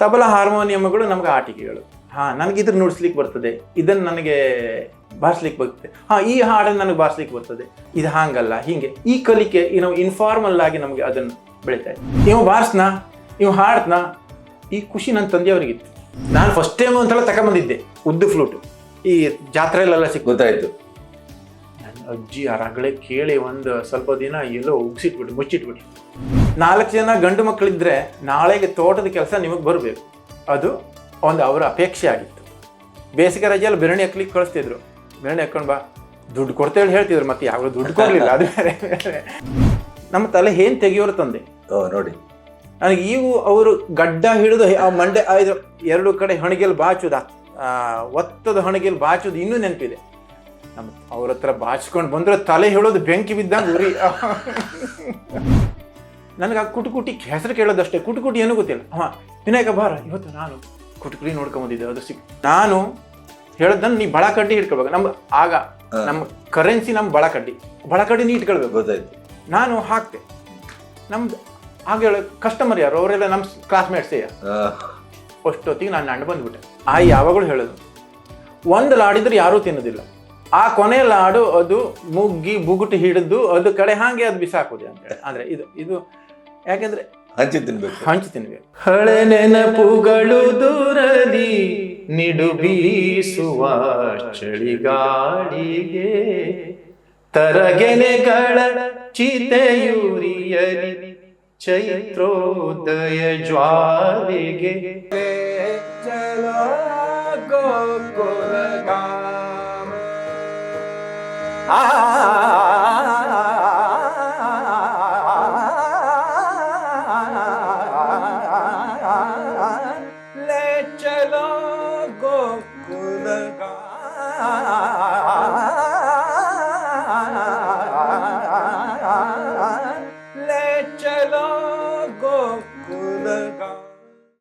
ತಬಲ ಹಾರ್ಮೋನಿಯಮ್ಗಳು ನಮ್ಗೆ ಆಟಿಕೆಗಳು. ಹಾ ನನಗೆ ಇದ್ರ ನುಡಿಸ್ಲಿಕ್ಕೆ ಬರ್ತದೆ. ಇದನ್ನು ನನಗೆ ಬಾರಿಸ್ಲಿಕ್ಕೆ ಬರ್ತದೆ. ಹಾ ಈ ಹಾಡನ್ನು ನನಗೆ ಬಾರಿಸ್ಲಿಕ್ಕೆ ಬರ್ತದೆ. ಇದು ಹಾಂಗಲ್ಲ ಹೀಗೆ. ಈ ಕಲಿಕೆ ಈ ನಾವು ಇನ್ಫಾರ್ಮಲ್ ಆಗಿ ನಮಗೆ ಅದನ್ನು ಬೆಳೀತಾ ಇದೆ. ಇವು ಬಾರಿಸ್ನ ಇವು ಹಾಡ್ತನ ಈ ಖುಷಿ ನನ್ನ ತಂದೆಯವರಿಗಿತ್ತು. ನಾನು ಫಸ್ಟ್ ಟೈಮ್ ಒಂದ್ಸಲ ತಗೊಂಬಂದಿದ್ದೆ ಉದ್ದು ಫ್ಲೂಟ್ ಈ ಜಾತ್ರೆಯಲ್ಲೆಲ್ಲ ಸಿಕ್ಕ ಗೊತ್ತಾಯ್ತು. ನನ್ನ ಅಜ್ಜಿ ಆ ರಗಳೇ ಕೇಳಿ ಒಂದು ಸ್ವಲ್ಪ ದಿನ ಎಲ್ಲೋ ಉಗ್ಸಿಟ್ಬಿಟ್ಟು ಮುಚ್ಚಿಟ್ಬಿಟ್ಟು ನಾಲ್ಕು ಜನ ಗಂಡು ಮಕ್ಕಳಿದ್ರೆ ನಾಳೆಗೆ ತೋಟದ ಕೆಲಸ ನಿಮಗೆ ಬರಬೇಕು. ಅದು ಒಂದು ಅವರ ಅಪೇಕ್ಷೆ ಆಗಿತ್ತು. ಬೇಸಿಗೆ ರಜೆಯಲ್ಲಿ ಬೆರಣಿ ಹಾಕ್ಲಿಕ್ಕೆ ಕಳಿಸ್ತಿದ್ರು. ಬೆರಣಿ ಹಾಕೊಂಡು ಬಾ. ದುಡ್ಡು ಕೊಡ್ತೇಳಿ ಹೇಳ್ತಿದ್ರು ಮತ್ತೆ ಯಾವಾಗ ದುಡ್ಡು ಕೊಡಲಿಲ್ಲ ಅದು ಬೇರೆ. ನಮ್ಮ ತಲೆ ಏನ್ ತೆಗಿಯೋರು ತಂದೆ? ಓ ನೋಡಿ. ನನಗೆ ಈಗ ಅವರು ಗಡ್ಡ ಹಿಡಿದು ಆ ಮಂಡೆ ಆಯ್ದು ಇದು ಎರಡು ಕಡೆ ಹಣಗೆಲ್ ಬಾಚುದ ಒತ್ತದ ಹಣಗೆಲ್ ಬಾಚುದು ಇನ್ನೂ ನೆನಪಿದೆ. ನಮ್ಮ ಅವ್ರ ಹತ್ರ ಬಾಚ್ಕೊಂಡು ಬಂದ್ರೆ ತಲೆ ಹೇಳೋದು ಬೆಂಕಿ ಬಿದ್ದಂಗೆ ಉರಿ. ನನಗೆ ಆ ಕುಟುಕುಟಿ ಹೆಸರು ಕೇಳೋದಷ್ಟೇ. ಕುಟುಕುಟಿ ಏನೂ ಗೊತ್ತಿಲ್ಲ. ಹಾಂ ವಿನಾಯಕ ಬಾರ ಇವತ್ತು ನಾನು ಕುಟುಕುಟಿ ನೋಡ್ಕೊಂಬಂದಿದ್ದೆ ಅದು ಸಿಕ್ ನಾನು ಹೇಳೋದನ್ನ ನೀ ಬಳಕಡ್ಡಿ ಇಟ್ಕೊಳ್ಬೇಕು ನಮ್ಮ ಆಗ. ನಮ್ಮ ಕರೆನ್ಸಿ ನಮ್ಮ ಬಳಕಡ್ಡಿ. ಬಳಕಡ್ಡಿ ನೀ ಇಟ್ಕೊಳ್ಬೇಕು. ಗೊತ್ತಾಯ್ತು. ನಾನು ಹಾಕ್ತೆ. ನಮ್ದು ಹಾಗೆ ಹೇಳ ಕಸ್ಟಮರ್ ಯಾರು? ಅವರೆಲ್ಲ ನಮ್ಮ ಕ್ಲಾಸ್ಮೇಟ್ಸೇ ಅಷ್ಟೊತ್ತಿಗೆ ನಾನು ನಂಡು ಬಂದ್ಬಿಟ್ಟೆ. ಆ ಯಾವಾಗಲೂ ಹೇಳೋದು. ಒಂದು ಲಾಡಿದ್ರೆ ಯಾರೂ ತಿನ್ನೋದಿಲ್ಲ. ಆ ಕೊನೆ ಲಾಡು ಅದು ಮುಗ್ಗಿ ಬುಗುಟು ಹಿಡಿದು ಅದು ಕಡೆ ಹಾಗೆ ಅದು ಬಿಸಾಕೋದು ಅಂತ ಅಂದ್ರೆ ಇದು ಇದು ಯಾಕೆಂದ್ರೆ ಹಂಚಿ ತಿನ್ಬೇಕು. ಹಂಚಿ ತಿನ್ಬೇಕು. ಹಳೆ ನೆನಪುಗಳು ದೂರದಿ ನಿಡು ಬೀಸುವ ಚಳಿಗಾಳಿಗೆ. ತರಗೆನೆಗಳ ಚಿತೆಯೂರಿಯಲಿ ಚೈತ್ರೋದಯ ಜ್ವಾಲೆಗೆ. ले चलो गोकुल